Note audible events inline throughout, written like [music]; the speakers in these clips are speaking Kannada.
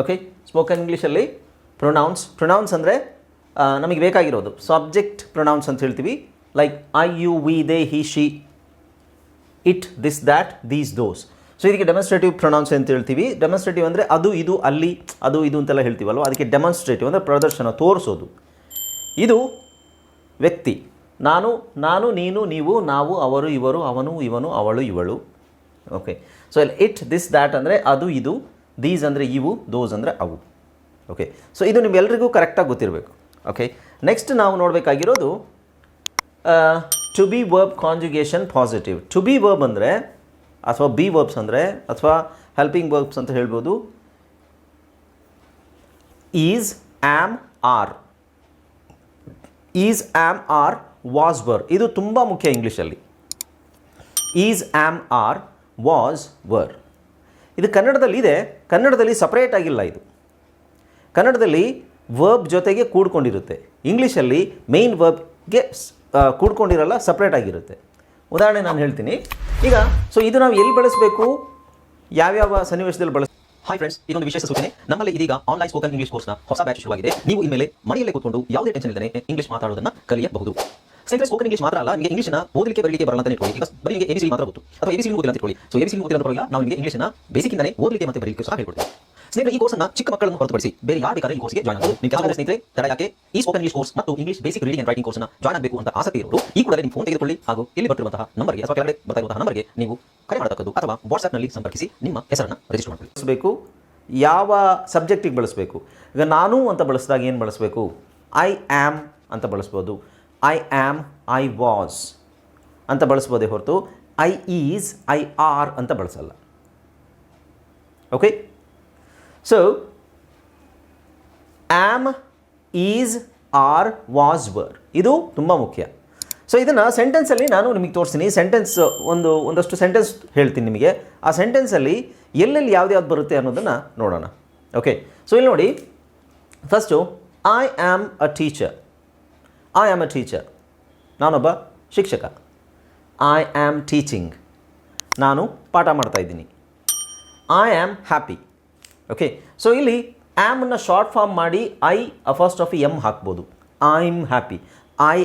ಓಕೆ ಸ್ಪೋಕನ್ ಇಂಗ್ಲೀಷಲ್ಲಿ ಪ್ರೊನೌನ್ಸ್ ಪ್ರೊನೌನ್ಸ್ ಅಂದರೆ ನಮಗೆ ಬೇಕಾಗಿರೋದು. ಸಬ್ಜೆಕ್ಟ್ ಪ್ರೊನೌನ್ಸ್ ಅಂತ ಹೇಳ್ತೀವಿ. Like I you we they he she it this that these those so ಇದಕ್ಕೆ ಡೆಮಾನ್ಸ್ಟ್ರೇಟಿವ್ ಪ್ರೊನೌನ್ಸ್ ಅಂತ ಹೇಳ್ತೀವಿ. ಡೆಮಾನ್ಸ್ಟ್ರೇಟಿವ್ ಅಂದರೆ ಅದು, ಇದು, ಅಲ್ಲಿ, ಅದು, ಇದು ಅಂತೆಲ್ಲ ಹೇಳ್ತೀವಲ್ವ? ಅದಕ್ಕೆ ಡೆಮಾನ್ಸ್ಟ್ರೇಟಿವ್ ಅಂದರೆ ಪ್ರದರ್ಶನ ತೋರಿಸೋದು. ಇದು ವ್ಯಕ್ತಿ. ನಾನು ನಾನು, ನೀನು, ನೀವು, ನಾವು, ಅವರು, ಇವರು, ಅವನು, ಇವನು, ಅವಳು, ಇವಳು. ಓಕೆ ಸೊ ಇಲ್ಲಿ ಇಟ್ ದಿಸ್ ದ್ಯಾಟ್ ಅಂದರೆ ಅದು, ಇದು ದೀಸ್ ಅಂದರೆ ಇವು ದೋಸ್ ಅಂದರೆ ಅವು. ಓಕೆ ಸೊ ಇದು ನಿಮ್ಗೆಲ್ರಿಗೂ ಕರೆಕ್ಟಾಗಿ ಗೊತ್ತಿರಬೇಕು. ಓಕೆ ನೆಕ್ಸ್ಟ್ ನಾವು ನೋಡಬೇಕಾಗಿರೋದು to be verb conjugation positive to be verb ಅಂದರೆ, ಅಥವಾ ಬಿ ವರ್ಬ್ಸ್ ಅಂದರೆ, ಅಥವಾ ಹೆಲ್ಪಿಂಗ್ ವರ್ಬ್ಸ್ ಅಂತ ಹೇಳ್ಬೋದು is am are is am are was were ಇದು ತುಂಬ ಮುಖ್ಯ ಇಂಗ್ಲೀಷಲ್ಲಿ is am are was were ಇದು ಕನ್ನಡದಲ್ಲಿ ಇದೆ, ಕನ್ನಡದಲ್ಲಿ ಸಪ್ರೇಟ್ ಆಗಿಲ್ಲ ಇದು. ಕನ್ನಡದಲ್ಲಿ ವರ್ಬ್ ಜೊತೆಗೆ ಕೂಡ್ಕೊಂಡಿರುತ್ತೆ. ಇಂಗ್ಲೀಷಲ್ಲಿ ಮೇಯ್ನ್ ವರ್ಬ್ಗೆ ಕೂಡ್ಕೊಂಡಿರಲ್ಲ ಸಪ್ರೇಟ್ ಆಗಿರುತ್ತೆ. ಉದಾಹರಣೆ ನಾನು ಹೇಳ್ತೀನಿ. ಈಗ ಸೊ ಇದು ನಾವು ಎಲ್ಲಿ ಬಳಸಬೇಕು? ಯಾವ್ಯಾವ ಸನ್ನಿವೇಶದಲ್ಲಿ ಬಳಸ ಹಾಯ್ ಫ್ರೆಂಡ್ಸ್ ಇದೊಂದು ವಿಶೇಷ ಸೂಚನೆ. ನಮ್ಮಲ್ಲಿ ಇದೀಗ ಆನ್ಲೈನ್ ಸ್ಪೋಕನ್ ಇಂಗ್ಲಿಷ್ ಕೋರ್ಸ್ನ ಹೊಸ ಬ್ಯಾಚ್ ಶುರುವಾಗಿದೆ. ನೀವು ಇನ್ಮೇಲೆ ಮನೆಯಲ್ಲೇ ಕೂತ್ಕೊಂಡು ಯಾವುದೇ ಟೆನ್ಷನ್ ಇಲ್ಲದೆ ಇಂಗ್ಲಿಷ್ ಮಾತಾಡೋದನ್ನ ಕಲಿಯಬಹುದು. ಸ್ನೇಹಿತರೆ ಸ್ಪೋಕನ್ ಇಂಗ್ಲಿಷ್ ಮಾತ್ರ ಅಲ್ಲ, ನಿಮಗೆ ಇಂಗ್ಲಿಷ್ನ ಓದಲಿಕ್ಕೆ, ಬರಲಿಕ್ಕೆ ಬರಲ್ಲ ಅಂತ ಇಟ್ಕೊಳ್ಳಿ. ಈಗ ಬರೀ ನಿಮಗೆ ಎಬಿಸಿ ಮಾತ್ರ ಗೊತ್ತು. ಅಥವಾ ಎಬಿಸಿ ಓದಿಲ್ಲ ಅಂತ ಇಟ್ಕೊಳ್ಳಿ. ಸೊ ಎಬಿಸಿ ಓದಿಲ್ಲ ಪರವಾಗಿಲ್ಲ ನಾವು ನಿಮಗೆ ಇಂಗ್ಲಿಷ್ನ ಇಂದನೇ ಓದಲಿಕ್ಕೆ ಮತ್ತೆ ಬರಲಿಕ್ಕೆ ಸಹ ಹೇಳ್ಕೊಡ್ತೀವಿ. ಸ್ನೇಹಿತರೆ, ಈ ಕೋರ್ಸ್ನ ಚಿಕ್ಕ ಮಕ್ಕಳನ್ನು ಹೊರತುಪಡಿಸಿ ಬೇರೆ ಯಾರು ಬೇಕಾದ್ರೆ ಈ ಕೋರ್ಸ್ಗೆ ಜಾಯ್ನ್ ಆಗಬಹುದು ನಿಮ್ಮ ಕೆಲವು ಸ್ನೇಹಿತರೆ, ತಡ ಯಾಕೆ? ಈ ಸ್ಪೋಕನ್ ಇಂಗ್ಲಿಷ್ ಕೋರ್ಸ್ ಮತ್ತು English basic reading and writing ಕೋರ್ಸ್ನ ಜಾಯ್ನ್ ಆಗಬೇಕು ಅಂತ ಆಸಕ್ತಿ ಇರೋರು, ಈ ಕೂಡಲೇ ನಿಮ್ಮ ಫೋನ್ ತೆಗೆದುಕೊಳ್ಳಿ ಹಾಗೂ ಇಲ್ಲಿ ಬರ್ತಿರುವಂತಹ ನಂಬರ್ಗೆ ಅಥವಾ ಕೆಳಗಡೆ ಬರ್ತಾ ಇರುವಂತಹ ನಂಬರ್ಗೆ ನೀವು ಕರೆ ಮಾಡತಕ್ಕದ್ದು ಅಥವಾ ವಾಟ್ಸ್ಆಪ್ನಲ್ಲಿ ಸಂಪರ್ಕಿಸಿ ನಿಮ್ಮ ಹೆಸರನ್ನು ರಿಜಿಸ್ಟರ್ ಮಾಡಬೇಕು ಯಾವ ಸಬ್ಜೆಕ್ಟಿಗೆ ಬಳಸಬೇಕು? ಈಗ ನಾನು ಅಂತ ಬಳಸಿದಾಗ ಏನು ಬಳಸಬೇಕು? ಐ ಆಮ್ ಅಂತ ಬಳಸ್ಬೋದು. ಐ ಆ್ಯಮ್ ಐ ವಾಸ್ ಅಂತ ಬಳಸ್ಬೋದೇ ಹೊರತು ಐ ಈಸ್ ಐ ಆರ್ ಅಂತ ಬಳಸಲ್ಲ. Okay so am is are was were ಇದು ತುಂಬ ಮುಖ್ಯ. ಸೊ ಇದನ್ನು ಸೆಂಟೆನ್ಸಲ್ಲಿ ನಾನು ನಿಮಗೆ ತೋರಿಸ್ತೀನಿ. ಸೆಂಟೆನ್ಸ್ ಒಂದು, ಒಂದಷ್ಟು ಸೆಂಟೆನ್ಸ್ ಹೇಳ್ತೀನಿ ನಿಮಗೆ. ಆ ಸೆಂಟೆನ್ಸಲ್ಲಿ ಎಲ್ಲೆಲ್ಲಿ ಯಾವ್ದು ಬರುತ್ತೆ ಅನ್ನೋದನ್ನು ನೋಡೋಣ. ಓಕೆ ಸೊ ಇಲ್ಲಿ ನೋಡಿ. First I am a teacher I am a teacher ನಾನೊಬ್ಬ ಶಿಕ್ಷಕ. ಐ ಆಮ್ ಟೀಚಿಂಗ್ ನಾನು ಪಾಠ ಮಾಡ್ತಾ ಇದ್ದೀನಿ. I am happy okay so ಇಲ್ಲಿ ಆ್ಯಮನ್ನು ಶಾರ್ಟ್ ಫಾರ್ಮ್ ಮಾಡಿ ಐ ಫಸ್ಟ್ ಆಫ್ ಎಂ ಹಾಕ್ಬೋದು. I am happy I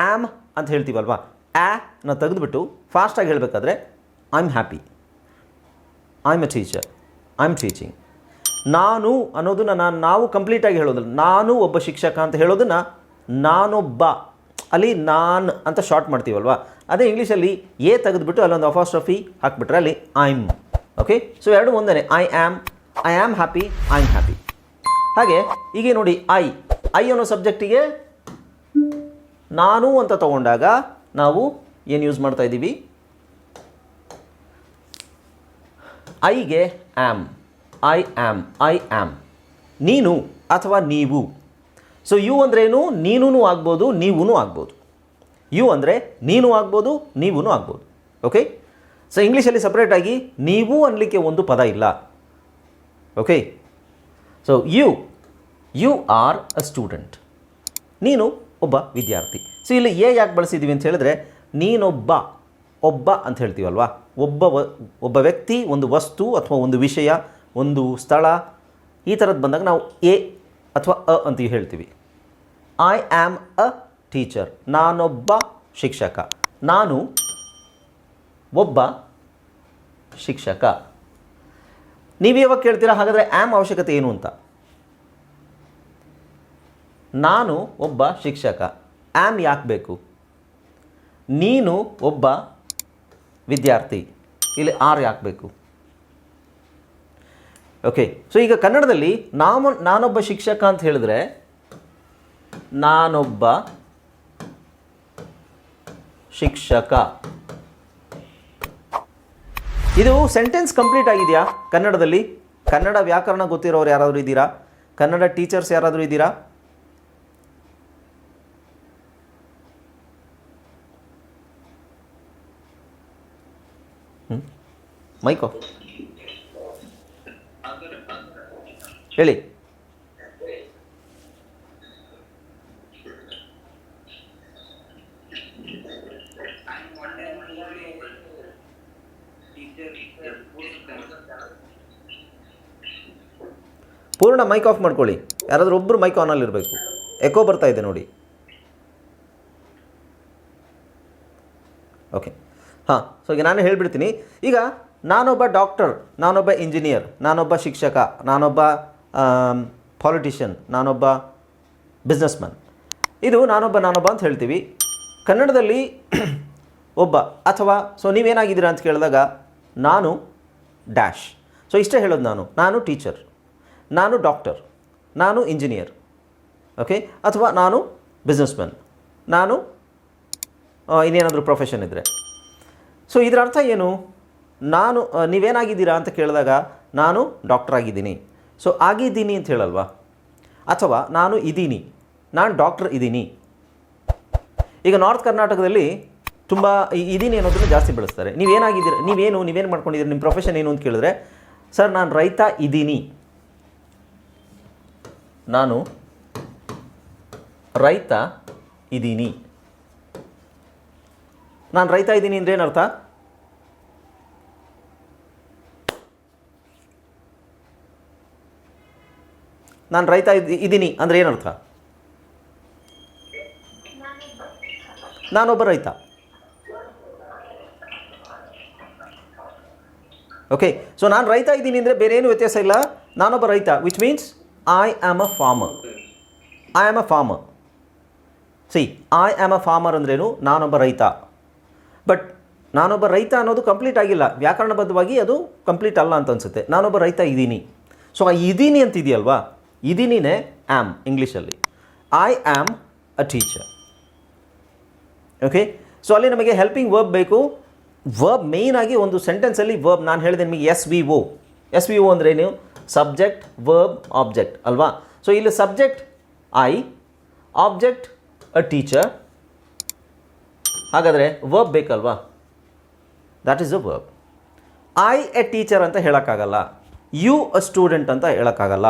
am ಅಂತ ಹೇಳ್ತೀವಲ್ವಾ? ಆ್ಯನ ತೆಗೆದುಬಿಟ್ಟು ಫಾಸ್ಟಾಗಿ ಹೇಳಬೇಕಾದ್ರೆ I am happy I am a teacher I am teaching ನಾನು ಅನ್ನೋದನ್ನು ನಾನು ನಾವು ಕಂಪ್ಲೀಟಾಗಿ ಹೇಳೋದಿಲ್ಲ, ನಾನು ಒಬ್ಬ ಶಿಕ್ಷಕ ಅಂತ ಹೇಳೋದನ್ನು ನಾನೊಬ್ಬ. ಅಲ್ಲಿ ನಾನ್ ಅಂತ ಶಾರ್ಟ್ ಮಾಡ್ತೀವಲ್ವಾ? ಅದೇ ಇಂಗ್ಲೀಷಲ್ಲಿ ಎ ತೆಗೆದುಬಿಟ್ಟು ಅಲ್ಲೊಂದು ಅಫಾಸ್ಟ್ರಫಿ ಹಾಕ್ಬಿಟ್ರೆ ಅಲ್ಲಿ ಐಮ್ ಓಕೆ ಸೊ ಎರಡು ಒಂದೇ I am I am happy I am happy ಹಾಗೆ ಈಗ ನೋಡಿ ಐ ಐ ಅನ್ನೋ ಸಬ್ಜೆಕ್ಟಿಗೆ ನಾನು ಅಂತ ತಗೊಂಡಾಗ ನಾವು ಏನು ಯೂಸ್ ಮಾಡ್ತಾ ಇದ್ದೀವಿ? ಐಗೆ am I am I am ನೀನು ಅಥವಾ ನೀವು. ಸೊ ಯು ಅಂದ್ರೇನು ನೀನೂ ಆಗ್ಬೋದು ನೀವೂ ಆಗ್ಬೋದು. ಯು ಅಂದರೆ ನೀನು ಆಗ್ಬೋದು ನೀವೂ ಆಗ್ಬೋದು. ಓಕೆ ಸೊ ಇಂಗ್ಲೀಷಲ್ಲಿ ಸಪ್ರೇಟಾಗಿ ನೀವು ಅನ್ನಲಿಕ್ಕೆ ಒಂದು ಪದ ಇಲ್ಲ. Okay so you you are a student ನೀನು ಒಬ್ಬ ವಿದ್ಯಾರ್ಥಿ. ಸೊ ಇಲ್ಲಿ ಎ ಯಾಕೆ ಬಳಸಿದ್ದೀವಿ ಅಂತ ಹೇಳಿದ್ರೆ, ನೀನೊಬ್ಬ, ಒಬ್ಬ ಅಂತ ಹೇಳ್ತೀವಲ್ವಾ? ಒಬ್ಬ ಒಬ್ಬ ವ್ಯಕ್ತಿ, ಒಂದು ವಸ್ತು ಅಥವಾ ಒಂದು ವಿಷಯ, ಒಂದು ಸ್ಥಳ, ಈ ಥರದ್ದು ಬಂದಾಗ ನಾವು ಎ ಅಥವಾ ಅ ಅಂತ ಹೇಳ್ತೀವಿ. ಐ ಆಮ್ ಅ ಟೀಚರ್ ನಾನೊಬ್ಬ ಶಿಕ್ಷಕ. ನಾನು ಒಬ್ಬ ಶಿಕ್ಷಕ. ನೀವು ಯಾವಾಗ ಕೇಳ್ತೀರಾ ಹಾಗಾದರೆ ಆಮ್ ಅವಶ್ಯಕತೆ ಏನು ಅಂತ? ನಾನು ಒಬ್ಬ ಶಿಕ್ಷಕ. ಆ್ಯಮ್ ಯಾಕೆ ಬೇಕು? ನೀನು ಒಬ್ಬ ವಿದ್ಯಾರ್ಥಿ. ಇಲ್ಲಿ ಆರ್ ಯಾಕೆ ಬೇಕು? ಓಕೆ ಸೊ ಈಗ ಕನ್ನಡದಲ್ಲಿ ನಾವು ನಾನೊಬ್ಬ ಶಿಕ್ಷಕ ಅಂತ ಹೇಳಿದ್ರೆ ನಾನೊಬ್ಬ ಶಿಕ್ಷಕ. ಇದು ಸೆಂಟೆನ್ಸ್ ಕಂಪ್ಲೀಟ್ ಆಗಿದೆಯಾ ಕನ್ನಡದಲ್ಲಿ? ಕನ್ನಡ ವ್ಯಾಕರಣ ಗೊತ್ತಿರೋರು ಯಾರಾದರೂ ಇದ್ದೀರಾ? ಕನ್ನಡ ಟೀಚರ್ಸ್ ಯಾರಾದರೂ ಇದ್ದೀರಾ? ಮೈಕೋ. ಹೇಳಿ. ಪೂರ್ಣ ಮೈಕ್ ಆಫ್ ಮಾಡ್ಕೊಳ್ಳಿ. ಯಾರಾದರೂ ಒಬ್ಬರು ಮೈಕ್ ಆನಲ್ಲಿ ಇರಬೇಕು ಎಕೋ ಬರ್ತಾ ಇದೆ ನೋಡಿ. ಓಕೆ ಹಾಂ ಸೊ ಈಗ ನಾನು ಹೇಳಿಬಿಡ್ತೀನಿ. ಈಗ ನಾನೊಬ್ಬ ಡಾಕ್ಟರ್ ನಾನೊಬ್ಬ ಇಂಜಿನಿಯರ್ ನಾನೊಬ್ಬ ಶಿಕ್ಷಕ, ನಾನೊಬ್ಬ ಪಾಲಿಟಿಷಿಯನ್ ನಾನೊಬ್ಬ ಬಿಸ್ನೆಸ್ಮನ್ ಇದು ನಾನೊಬ್ಬ ನಾನೊಬ್ಬ ಅಂತ ಹೇಳ್ತೀವಿ. ಕನ್ನಡದಲ್ಲಿ [clears throat] ಒಬ್ಬ ಅಥವಾ ಸೊ ನೀವೇನಾಗಿದ್ದೀರಾ ಅಂತ ಕೇಳಿದಾಗ ನಾನು ಡ್ಯಾಶ್ ಸೊ ಇಷ್ಟೇ ಹೇಳೋದು ನಾನು. ನಾನು ಟೀಚರ್ ನಾನು ಡಾಕ್ಟರ್, ನಾನು ಇಂಜಿನಿಯರ್ ಓಕೆ ಅಥವಾ ನಾನು ಬಿಸ್ನೆಸ್ಮನ್ ನಾನು ಇನ್ನೇನಾದರೂ ಪ್ರೊಫೆಷನ್ ಇದ್ದರೆ ಸೊ ಇದರ ಅರ್ಥ ಏನು? ನಾನು ನೀವೇನಾಗಿದ್ದೀರಾ ಅಂತ ಕೇಳಿದಾಗ, ನಾನು ಡಾಕ್ಟರ್ ಆಗಿದ್ದೀನಿ. ಸೊ ಆಗಿದ್ದೀನಿ ಅಂತ ಹೇಳಲ್ವಾ? ಅಥವಾ ನಾನು ಇದ್ದೀನಿ ನಾನು ಡಾಕ್ಟರ್ ಇದ್ದೀನಿ ಈಗ ನಾರ್ತ್ ಕರ್ನಾಟಕದಲ್ಲಿ ತುಂಬ ಇದ್ದೀನಿ ಅನ್ನೋದನ್ನು ಜಾಸ್ತಿ ಬೆಳೆಸ್ತಾರೆ. ನೀವೇನಾಗಿದ್ದೀರ, ನೀವೇನು ನೀವೇನು ಮಾಡ್ಕೊಂಡಿದ್ದೀರಿ ನಿಮ್ಮ ಪ್ರೊಫೆಷನ್ ಏನು ಅಂತ ಕೇಳಿದ್ರೆ, ಸರ್, ನಾನು ರೈತ ಇದ್ದೀನಿ ನಾನು ರೈತ ಇದ್ದೀನಿ ನಾನು ರೈತ ಇದ್ದೀನಿ ಅಂದ್ರೆ ಏನರ್ಥ? ನಾನು ರೈತ ಇದ್ದಿ- ಇದ್ದೀನಿ ಅಂದರೆ ಏನರ್ಥ? ನಾನೊಬ್ಬ ರೈತ. ಓಕೆ ಸೊ ನಾನು ರೈತ ಇದ್ದೀನಿ ಅಂದರೆ ಬೇರೆ ಏನು ವ್ಯತ್ಯಾಸ ಇಲ್ಲ. ನಾನೊಬ್ಬ ರೈತ which means I am a farmer I am a farmer see I am a farmer ಅಂದ್ರೇನು? ನಾನೊಬ್ಬ ರೈತ. ಬಟ್ ನಾನೊಬ್ಬ ರೈತ ಅನ್ನೋದು ಕಂಪ್ಲೀಟ್ ಆಗಿಲ್ಲ. ವ್ಯಾಕರಣಬದ್ಧವಾಗಿ ಅದು ಕಂಪ್ಲೀಟ್ ಅಲ್ಲ ಅಂತ ಅನಿಸುತ್ತೆ. ನಾನೊಬ್ಬ ರೈತ ಇದ್ದೀನಿ. ಸೊ ಆ ಇದ್ದೀನಿ ಅಂತಿದೆಯಲ್ವಾ? ಇದೀನಿನೇ ಆ್ಯಮ್ ಇಂಗ್ಲೀಷಲ್ಲಿ I am a teacher okay so ಅಲ್ಲಿ ನಮಗೆ ಹೆಲ್ಪಿಂಗ್ ವರ್ಬ್ ಬೇಕು. ವರ್ಬ್ ಮೇಯ್ನಾಗಿ ಒಂದು ಸೆಂಟೆನ್ಸಲ್ಲಿ ವರ್ಬ್ ನಾನು ಹೇಳಿದೆ ನಿಮಗೆ S V O S V O ಅಂದರೆ ನೀವು ಸಬ್ಜೆಕ್ಟ್ ವರ್ಬ್ ಆಬ್ಜೆಕ್ಟ್ ಅಲ್ವಾ? ಸೊ ಇಲ್ಲಿ subject I object a teacher ಹಾಗಾದರೆ ವರ್ಬ್ ಬೇಕಲ್ವಾ? That is a verb I a teacher ಅಂತ ಹೇಳೋಕ್ಕಾಗಲ್ಲ. ಯು ಅ ಸ್ಟೂಡೆಂಟ್ ಅಂತ ಹೇಳೋಕ್ಕಾಗಲ್ಲ.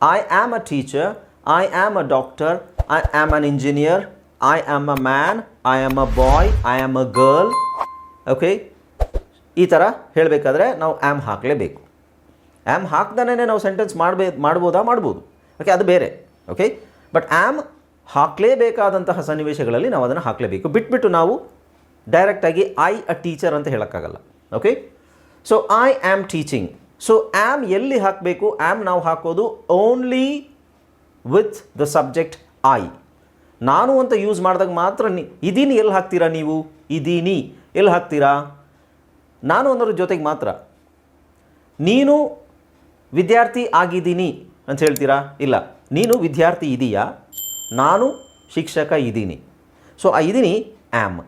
I am a teacher I am a doctor I am an engineer I am a man I am a boy I am a girl okay ಈ ಥರ ಹೇಳಬೇಕಾದ್ರೆ ನಾವು ಆ್ಯಮ್ ಹಾಕಲೇಬೇಕು. ಆ್ಯಮ್ ಹಾಕ್ದಾನೇ ನಾವು ಸೆಂಟೆನ್ಸ್ ಮಾಡಬೇ, ಮಾಡ್ಬೋದಾ? ಮಾಡ್ಬೋದು. ಓಕೆ ಅದು ಬೇರೆ. ಓಕೆ ಬಟ್ ಆ್ಯಮ್ ಹಾಕಲೇಬೇಕಾದಂತಹ ಸನ್ನಿವೇಶಗಳಲ್ಲಿ ನಾವು ಅದನ್ನು ಹಾಕಲೇಬೇಕು. ಬಿಟ್ಬಿಟ್ಟು ನಾವು ಡೈರೆಕ್ಟಾಗಿ ಐ ಅ ಟೀಚರ್ ಅಂತ ಹೇಳೋಕ್ಕಾಗಲ್ಲ. Okay so I am teaching so am ಎಲ್ಲಿ ಹಾಕಬೇಕು? ಆ್ಯಮ್ ನಾವು ಹಾಕೋದು only with the subject I ನಾನು ಅಂತ ಯೂಸ್ ಮಾಡಿದಾಗ ಮಾತ್ರ ಇದೀನಿ ಎಲ್ಲಿ ಹಾಕ್ತೀರಾ ನೀವು? ಇದೀನಿ. ಎಲ್ಲಿ ಹಾಕ್ತೀರಾ? ನಾನು ಅನ್ನೋದ್ರ ಜೊತೆಗೆ ಮಾತ್ರ. ನೀನು ವಿದ್ಯಾರ್ಥಿ ಆಗಿದ್ದೀನಿ ಅಂತ ಹೇಳ್ತೀರಾ? ಇಲ್ಲ. ನೀನು ವಿದ್ಯಾರ್ಥಿ ಇದೀಯಾ? ನಾನು ಶಿಕ್ಷಕ ಇದ್ದೀನಿ ಸೊ ಆ ಇದೀನಿ ಆ್ಯಮ್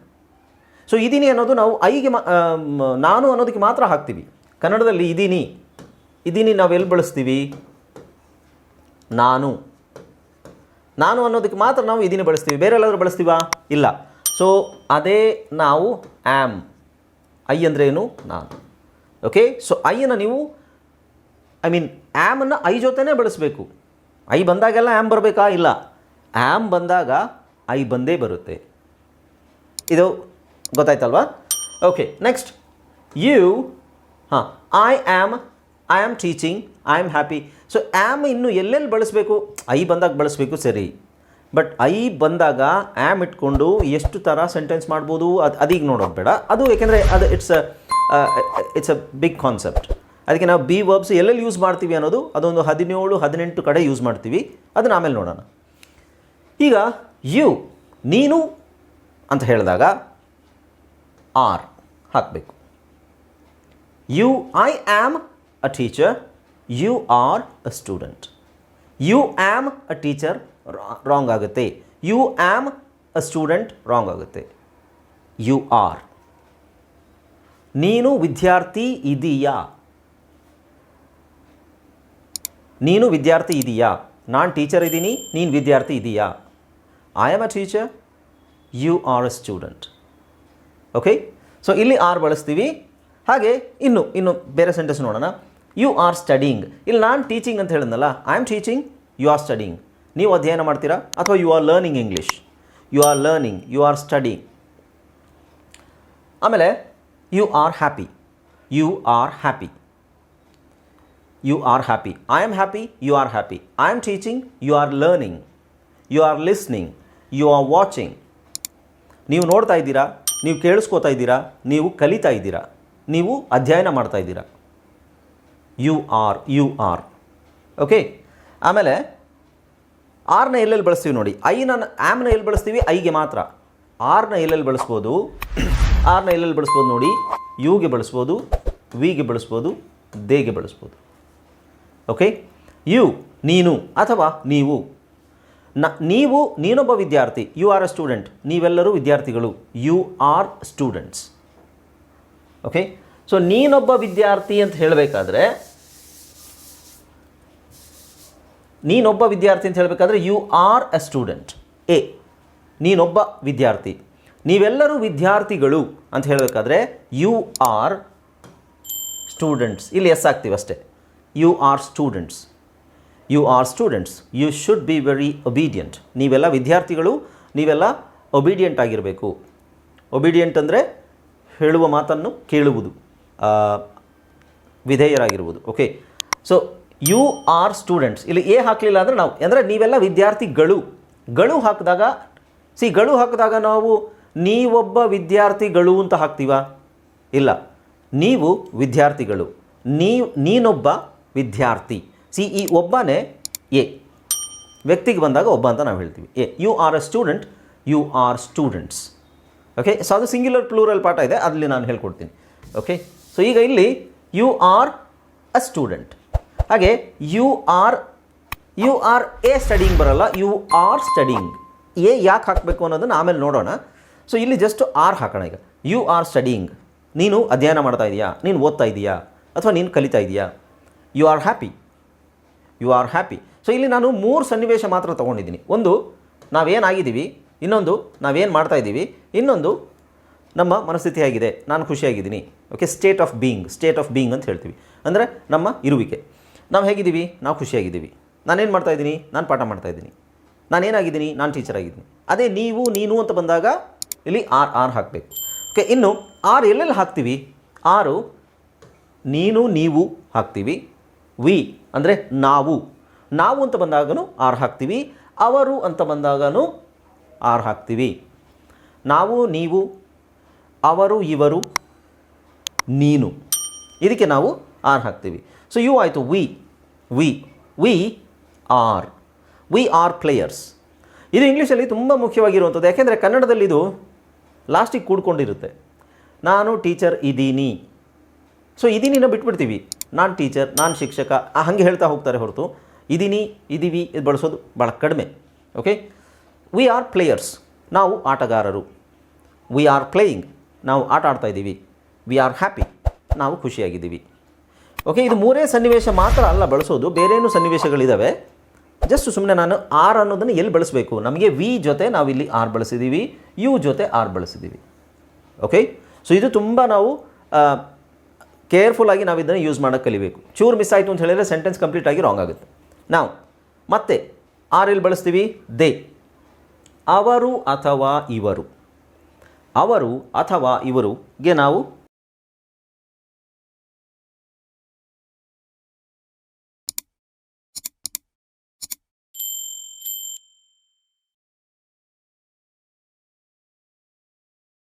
ಸೊ ಇದ್ದೀನಿ ಅನ್ನೋದು ನಾವು ಐಗೆ ನಾನು ಅನ್ನೋದಕ್ಕೆ ಮಾತ್ರ ಹಾಕ್ತೀವಿ. ಕನ್ನಡದಲ್ಲಿ ಇದ್ದೀನಿ ಇದ್ದೀನಿ ನಾವು ಎಲ್ಲಿ ಬಳಸ್ತೀವಿ? ನಾನು. ನಾನು ಅನ್ನೋದಕ್ಕೆ ಮಾತ್ರ ನಾವು ಇದೀನಿ ಬಳಸ್ತೀವಿ. ಬೇರೆ ಎಲ್ಲಾದರೂ ಬಳಸ್ತೀವಾ? ಇಲ್ಲ. ಸೊ ಅದೇ ನಾವು ಆ್ಯಮ್ ಐ ಅಂದರೆ ಏನು? ನಾನು. ಓಕೆ ಸೊ ಐಯನ್ನು ನೀವು ಐ ಮೀನ್ ಆ್ಯಮನ್ನು ಐ ಜೊತೆನೇ ಬಳಸಬೇಕು. ಐ ಬಂದಾಗೆಲ್ಲ ಆ್ಯಮ್ ಬರಬೇಕಾ? ಇಲ್ಲ. ಆ್ಯಮ್ ಬಂದಾಗ ಐ ಬಂದೇ ಬರುತ್ತೆ. ಇದು ಗೊತ್ತಾಯ್ತಲ್ವಾ? ಓಕೆ ನೆಕ್ಸ್ಟ್ ಯು ಹಾಂ I am I am teaching I am happy so am ಇನ್ನು ಎಲ್ಲೆಲ್ಲಿ ಬಳಸಬೇಕು? ಐ ಬಂದಾಗ ಬಳಸಬೇಕು ಸರಿ. ಬಟ್ ಐ ಬಂದಾಗ ಆ್ಯಮ್ ಇಟ್ಕೊಂಡು ಎಷ್ಟು ಥರ ಸೆಂಟೆನ್ಸ್ ಮಾಡ್ಬೋದು? ಅದು, ಅದೀಗ ನೋಡೋದು ಬೇಡ. ಅದು ಏಕೆಂದರೆ ಅದು it's it's a big concept ಅದಕ್ಕೆ ನಾವು ಬಿ ವರ್ಬ್ಸ್ ಎಲ್ಲೆಲ್ಲಿ ಯೂಸ್ ಮಾಡ್ತೀವಿ ಅನ್ನೋದು ಅದೊಂದು ಹದಿನೇಳು, ಹದಿನೆಂಟು ಕಡೆ ಯೂಸ್ ಮಾಡ್ತೀವಿ. ಅದನ್ನ ಆಮೇಲೆ ನೋಡೋಣ. ಈಗ ಯು ನೀನು ಅಂತ ಹೇಳಿದಾಗ ಆರ್ ಹಾಕಬೇಕು. You I am a teacher you are a student you am a teacher wrong ಆಗುತ್ತೆ. You am a student wrong ಆಗುತ್ತೆ. ಯು ಆರ್ ನೀನು ವಿದ್ಯಾರ್ಥಿ ಇದೀಯಾ? ನೀನು ವಿದ್ಯಾರ್ಥಿ ಇದೀಯಾ? ನಾನು ಟೀಚರ್ ಇದ್ದೀನಿ ನೀನು ವಿದ್ಯಾರ್ಥಿ ಇದೀಯಾ? I am a teacher you are a student okay so ಇಲ್ಲಿ ಆರ್ ಬಳಸ್ತೀವಿ. ಹಾಗೆ, ಇನ್ನು ಇನ್ನು ಬೇರೆ ಸೆಂಟೆನ್ಸ್ ನೋಡೋಣ. ಯು ಆರ್ ಸ್ಟಡಿಂಗ್ ಇಲ್ಲಿ ನಾನು ಟೀಚಿಂಗ್ ಅಂತ ಹೇಳಿದ್ನಲ್ಲ I am teaching you are studying ನೀವು ಅಧ್ಯಯನ ಮಾಡ್ತೀರಾ? ಅಥವಾ you are learning English you are learning you are studying ಆಮೇಲೆ you are happy you are happy you are happy. I am happy, you are happy. I am teaching, you are learning. You are listening you are watching ನೀವು ನೋಡ್ತಾ ಇದ್ದೀರಾ? ನೀವು ಕೇಳಿಸ್ಕೋತಾ ಇದ್ದೀರಾ? ನೀವು ಕಲಿತಾ ಇದ್ದೀರಾ? ನೀವು ಅಧ್ಯಯನ ಮಾಡ್ತಾ ಇದ್ದೀರಾ? You are you are okay ಆಮೇಲೆ ಆರ್ನ ಎಲ್ಲೆಲ್ಲಿ ಬಳಸ್ತೀವಿ ನೋಡಿ. ಐನ ಆ್ಯಮ್ನ ಎಲ್ಲಿ ಬಳಸ್ತೀವಿ? ಐಗೆ ಮಾತ್ರ. ಆರ್ನ ಎಲ್ಲೆಲ್ಲಿ ಬಳಸ್ಬೋದು? ಆರ್ನ ಎಲ್ಲೆಲ್ಲಿ ಬಳಸ್ಬೋದು ನೋಡಿ? ಯುಗೆ ಬಳಸ್ಬೋದು ವಿಗೆ ಬಳಸ್ಬೋದು ದೇಗೆ ಬಳಸ್ಬೋದು. ಓಕೆ? ಯು, ನೀನು ಅಥವಾ ನೀವು. ನ, ನೀವು ನೀನೊಬ್ಬ ವಿದ್ಯಾರ್ಥಿ. You are a student. ನೀವೆಲ್ಲರೂ ವಿದ್ಯಾರ್ಥಿಗಳು. You are students. Okay? So, ನೀನೊಬ್ಬ ವಿದ್ಯಾರ್ಥಿ ಅಂತ ಹೇಳಬೇಕಾದ್ರೆ, ನೀನೊಬ್ಬ ವಿದ್ಯಾರ್ಥಿ ಅಂತ ಹೇಳಬೇಕಾದ್ರೆ, you are a student. A, ನೀನೊಬ್ಬ ವಿದ್ಯಾರ್ಥಿ. ನೀವೆಲ್ಲರೂ ವಿದ್ಯಾರ್ಥಿಗಳು ಅಂತ ಹೇಳಬೇಕಾದ್ರೆ, ಯು ಆರ್ ಸ್ಟೂಡೆಂಟ್ಸ್. ಇಲ್ಲಿ ಎಸ್ ಆಗ್ತೀವಿ ಅಷ್ಟೇ you are students you are students you should be very obedient ನೀವೆಲ್ಲ ವಿದ್ಯಾರ್ಥಿಗಳು, ನೀವೆಲ್ಲ ಒಬೀಡಿಯಂಟ್ ಆಗಿರಬೇಕು. ಒಬೀಡಿಯಂಟ್ ಅಂದರೆ ಹೇಳುವ ಮಾತನ್ನು ಕೇಳುವುದು. ವಿಧೇಯರಾಗಿರುವುದು. Okay so you are students ಇಲ್ಲಿ ಎ ಹಾಕಲಿಲ್ಲ ಅಂದರೆ ನಾವು, ಅಂದರೆ ನೀವೆಲ್ಲ ವಿದ್ಯಾರ್ಥಿಗಳು. ಗಳು ಹಾಕಿದಾಗ ಸಿ ಗಳು ಹಾಕಿದಾಗ ನಾವು, ನೀವೊಬ್ಬ ವಿದ್ಯಾರ್ಥಿಗಳು ಅಂತ ಹಾಕ್ತೀವಾ? ಇಲ್ಲ. ನೀವು ವಿದ್ಯಾರ್ಥಿಗಳು. ನೀವು, ನೀನೊಬ್ಬ ವಿದ್ಯಾರ್ಥಿ. ಸಿ ಈ ಒಬ್ಬನೇ ಎ. ವ್ಯಕ್ತಿಗೆ ಬಂದಾಗ ಒಬ್ಬ ಅಂತ ನಾವು ಹೇಳ್ತೀವಿ. A. You are a student you are students okay so ಅದು ಸಿಂಗ್ಯುಲರ್ ಪ್ಲೂರಲ್ ಪಾಠ ಇದೆ. ಅಲ್ಲಿ ನಾನು ಹೇಳ್ಕೊಡ್ತೀನಿ. ಓಕೆ ಸೊ ಈಗ ಇಲ್ಲಿ ಯು ಆರ್ ಅ ಸ್ಟೂಡೆಂಟ್ ಹಾಗೆ you are you are a studying ಬರಲ್ಲ. ಯು ಆರ್ ಸ್ಟಡಿಂಗ್ ಎ ಯಾಕೆ ಹಾಕಬೇಕು ಅನ್ನೋದನ್ನು ಆಮೇಲೆ ನೋಡೋಣ. ಸೊ ಇಲ್ಲಿ ಜಸ್ಟ್ ಆರ್ ಹಾಕೋಣ ಈಗ. ಯು ಆರ್ ಸ್ಟಡಿಂಗ್ ನೀನು ಅಧ್ಯಯನ ಮಾಡ್ತಾ ಇದೆಯಾ? ನೀನು ಓದ್ತಾ ಇದೆಯಾ? ಅಥವಾ ನೀನು ಕಲಿತಾ ಇದೆಯಾ? You are happy you are happy so ಇಲ್ಲಿ ನಾನು ಮೂರು ಸನ್ನಿವೇಶ ಮಾತ್ರ ತೊಗೊಂಡಿದ್ದೀನಿ. ಒಂದು, ನಾವೇನಾಗಿದ್ದೀವಿ? ಇನ್ನೊಂದು, ನಾವೇನು ಮಾಡ್ತಾ ಇದ್ದೀವಿ? ಇನ್ನೊಂದು, ನಮ್ಮ ಮನಸ್ಥಿತಿ ಹೇಗಿದೆ? ನಾನು ಖುಷಿಯಾಗಿದ್ದೀನಿ okay state of being state of being ಅಂತ ಹೇಳ್ತೀವಿ. ಅಂದರೆ ನಮ್ಮ ಇರುವಿಕೆ. ನಾವು ಹೇಗಿದ್ದೀವಿ? ನಾವು ಖುಷಿಯಾಗಿದ್ದೀವಿ ನಾನೇನು ಮಾಡ್ತಾ ಇದ್ದೀನಿ? ನಾನು ಪಾಠ ಮಾಡ್ತಾ ಇದ್ದೀನಿ. ನಾನೇನಾಗಿದ್ದೀನಿ? ನಾನು ಟೀಚರ್ ಆಗಿದ್ದೀನಿ. ಅದೇ ನೀವು, ನೀನು ಅಂತ ಬಂದಾಗ ಇಲ್ಲಿ ಆರ್ ಆರ್ ಹಾಕಬೇಕು. ಓಕೆ ಇನ್ನು ಆರ್ ಎಲ್ಲೆಲ್ಲಿ ಹಾಕ್ತೀವಿ? ಆರು, ನೀನು, ನೀವು ಹಾಕ್ತೀವಿ. ವಿ ಅಂದರೆ ನಾವು. ನಾವು ಅಂತ ಬಂದಾಗಲೂ ಆರ್ ಹಾಕ್ತೀವಿ, ಅವರು ಅಂತ ಬಂದಾಗಲೂ ಆರ್ ಹಾಕ್ತೀವಿ. ನಾವು, ನೀವು, ಅವರು, ಇವರು, ನೀನು. ಇದಕ್ಕೆ ನಾವು ಆರ್ ಹಾಕ್ತೀವಿ. ಸೊ ಯು ಆಯಿತು we we we are. We are players. ಇದು ಇಂಗ್ಲೀಷಲ್ಲಿ ತುಂಬ ಮುಖ್ಯವಾಗಿರುವಂಥದ್ದು. ಯಾಕೆಂದರೆ ಕನ್ನಡದಲ್ಲಿ ಇದು ಲಾಸ್ಟಿಗೆ ಕೂಡ್ಕೊಂಡಿರುತ್ತೆ. ನಾನು ಟೀಚರ್ ಇದ್ದೀನಿ. ಸೊ ಇದೀನಿನ ಬಿಟ್ಬಿಡ್ತೀವಿ. ನಾನು ಟೀಚರ್, ನಾನು ಶಿಕ್ಷಕ ಹಂಗೆ ಹೇಳ್ತಾ ಹೋಗ್ತಾರೆ ಹೊರತು, ಇದೀನಿ, ಇದೀವಿ, ಇದು ಬಳಸೋದು ಭಾಳ ಕಡಿಮೆ ಓಕೆ ವಿ ಆರ್ ಪ್ಲೇಯರ್ಸ್ ನಾವು ಆಟಗಾರರು. ವಿ ಆರ್ ಪ್ಲೇಯಿಂಗ್ ನಾವು ಆಟ ಆಡ್ತಾ ಇದ್ದೀವಿ. ವಿ ಆರ್ ಹ್ಯಾಪಿ ನಾವು ಖುಷಿಯಾಗಿದ್ದೀವಿ. ಓಕೆ ಇದು ಮೂರೇ ಸನ್ನಿವೇಶ ಮಾತ್ರ ಅಲ್ಲ ಬಳಸೋದು, ಬೇರೇನು ಸನ್ನಿವೇಶಗಳಿದ್ದಾವೆ ಜಸ್ಟ್ ಸುಮ್ಮನೆ ನಾನು ಆರ್ ಅನ್ನೋದನ್ನು ಎಲ್ಲಿ ಬಳಸಬೇಕು? ನಮಗೆ ವಿ ಜೊತೆ ನಾವಿಲ್ಲಿ ಆರ್ ಬಳಸಿದ್ದೀವಿ ಯು ಜೊತೆ ಆರ್ ಬಳಸಿದ್ದೀವಿ ಓಕೆ ಸೊ ಇದು ತುಂಬ ನಾವು ಕೇರ್ಫುಲ್ಲಾಗಿ ನಾವು ಇದನ್ನು ಯೂಸ್ ಮಾಡೋಕ್ಕೆ ಕಲಿಬೇಕು. ಚೂರು ಮಿಸ್ ಆಯಿತು ಅಂತ ಹೇಳಿದರೆ ಸೆಂಟೆನ್ಸ್ ಕಂಪ್ಲೀಟ್ ಆಗಿ ರಾಂಗ್ ಆಗುತ್ತೆ. ನಾವು ಮತ್ತೆ ಆರ್ ಎಲ್ಲಿ ಬಳಸ್ತೀವಿ? ದೇ. ಅವರು ಅಥವಾ ಇವರು. ಅವರು ಅಥವಾ ಇವರುಗೆ ನಾವು